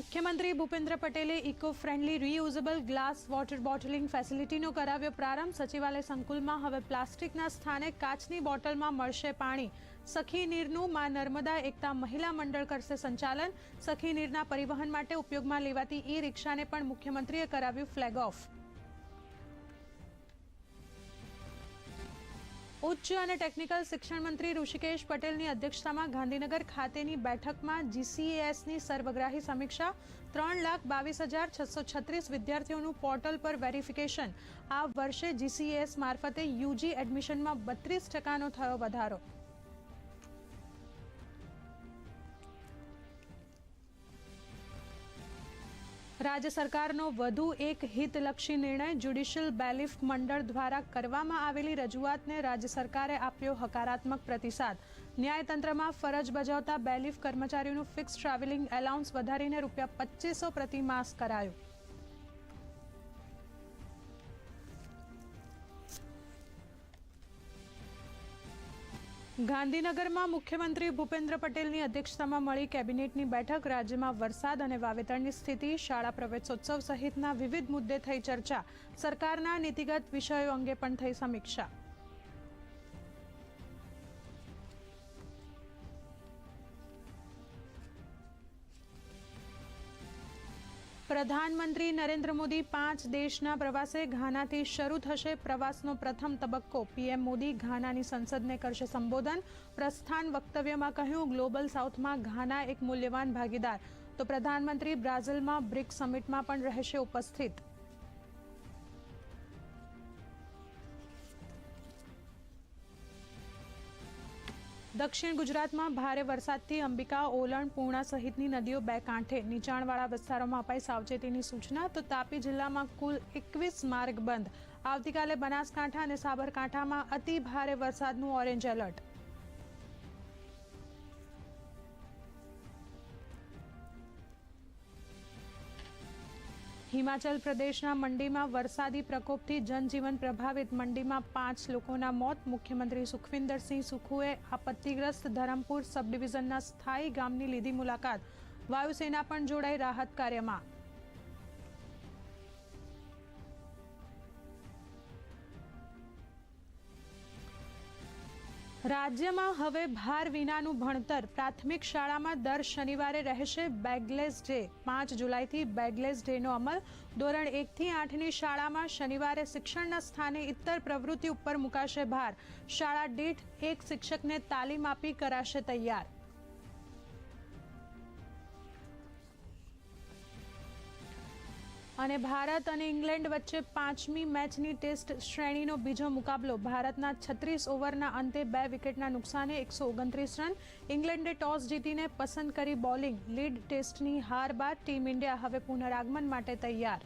મુખ્યમંત્રી ભૂપેન્દ્ર પટેલે eco friendly reusable glass water bottling ફેસિલિટીનો કરાવ્યો પ્રારંભ. સચિવાલય સંકુલમાં હવે પ્લાસ્ટિકના સ્થાને કાચની બોટલમાં મળશે પાણી. સખી નીરનું માં નર્મદા એકતા મહિલા મંડળ કરશે સંચાલન. સખી નીરના પરિવહન માટે ઉપયોગમાં લેવાતી ઈ રિક્ષાને પણ મુખ્યમંત્રીએ કરાવ્યું ફ્લેગ ઓફ. ઉચ્ચ અને ટેકનિકલ શિક્ષણ મંત્રી ઋષિકેશ પટેલની અધ્યક્ષતામાં ગાંધીનગર ખાતેની બેઠકમાં જીસીએસની સર્વગ્રાહી સમીક્ષા ત્રણ લાખ બાવીસ હજાર છસો છત્રીસ વિદ્યાર્થીઓનું પોર્ટલ પર વેરિફિકેશન. આ વર્ષે જીસીએસ મારફતે યુજી એડમિશનમાં બત્રીસ ટકાનો થયો વધારો. રાજ્ય સરકારનો વધુ એક હિતલક્ષી નિર્ણય જ્યુડિશિયલ બેલિફ મંડળ દ્વારા કરવામાં આવેલી રજૂઆતને રાજ્ય સરકારે આપ્યો હકારાત્મક પ્રતિસાદ. ન્યાયતંત્રમાં ફરજ બજાવતા બેલિફ કર્મચારીઓનું ફિક્સ ટ્રાવેલિંગ એલાઉન્સ વધારીને રૂપિયા પચીસો પ્રતિ માસ કરાયું. ગાંધીનગરમાં મુખ્યમંત્રી ભૂપેન્દ્ર પટેલની અધ્યક્ષતામાં મળી કેબિનેટની બેઠક. રાજ્યમાં વરસાદ અને વાવેતરની સ્થિતિ, શાળા પ્રવેશોત્સવ સહિતના વિવિધ મુદ્દે થઈ ચર્ચા. સરકારના નીતિગત વિષયો અંગે પણ થઈ સમીક્ષા. પ્રધાનમંત્રી નરેન્દ્ર મોદી પાંચ દેશના પ્રવાસે ઘાનાથી શરૂ થશે પ્રવાસનો પ્રથમ તબક્કો. પીએમ મોદી ઘાનાની સંસદને કરશે સંબોધન. પ્રસ્થાન વક્તવ્યમાં કહ્યું, ગ્લોબલ સાઉથમાં ઘાના એક મૂલ્યવાન ભાગીદાર. તો પ્રધાનમંત્રી બ્રાઝિલમાં બ્રિક્સ સમિટમાં પણ રહેશે ઉપસ્થિત. દક્ષિણ ગુજરાતમાં ભારે વરસાદથી અંબિકા, ઓલણ, પૂર્ણા સહિતની નદીઓ બે કાંઠે નીચાણવાળા વિસ્તારોમાં અપાઈ સાવચેતીની સૂચના તો તાપી જિલ્લામાં કુલ એકવીસ માર્ગ બંધ. આવતીકાલે બનાસકાંઠા અને સાબરકાંઠામાં અતિ ભારે વરસાદનું ઓરેન્જ એલર્ટ. હિમાચલ પ્રદેશના મંડીમાં વરસાદી પ્રકોપથી જનજીવન પ્રભાવિત મંડીમાં પાંચ લોકોના મોત. મુખ્યમંત્રી સુખવિન્દરસિંહ સુખુએ આપત્તિગ્રસ્ત ધરમપુર સબ ડિવિઝનના સ્થાયી ગામની લીધી મુલાકાત. વાયુસેના પણ જોડાઈ રાહત કાર્યમાં. રાજ્યમાં હવે ભાર વિનાનું ભણતર. પ્રાથમિક શાળામાં દર શનિવારે રહેશે બેગલેસ ડે. પાંચ જુલાઈથી બેગલેસ ડેનો અમલ. ધોરણ એકથી આઠની શાળામાં શનિવારે શિક્ષણના સ્થાને ઇતર પ્રવૃત્તિ ઉપર મુકાશે ભાર. શાળા દીઠ એક શિક્ષકને તાલીમ આપી કરાશે તૈયાર. અને ભારત અને ઇંગ્લેન્ડ વચ્ચે પાંચમી મેચની ટેસ્ટ શ્રેણીનો બીજો મુકાબલો. ભારતના છત્રીસ ઓવરના અંતે બે વિકેટના નુકસાને એકસો ઓગણત્રીસ રન. ઇંગ્લેન્ડે ટોસ જીતીને પસંદ કરી બોલિંગ. લીડ ટેસ્ટની હાર બાદ ટીમ ઇન્ડિયા હવે પુનરાગમન માટે તૈયાર.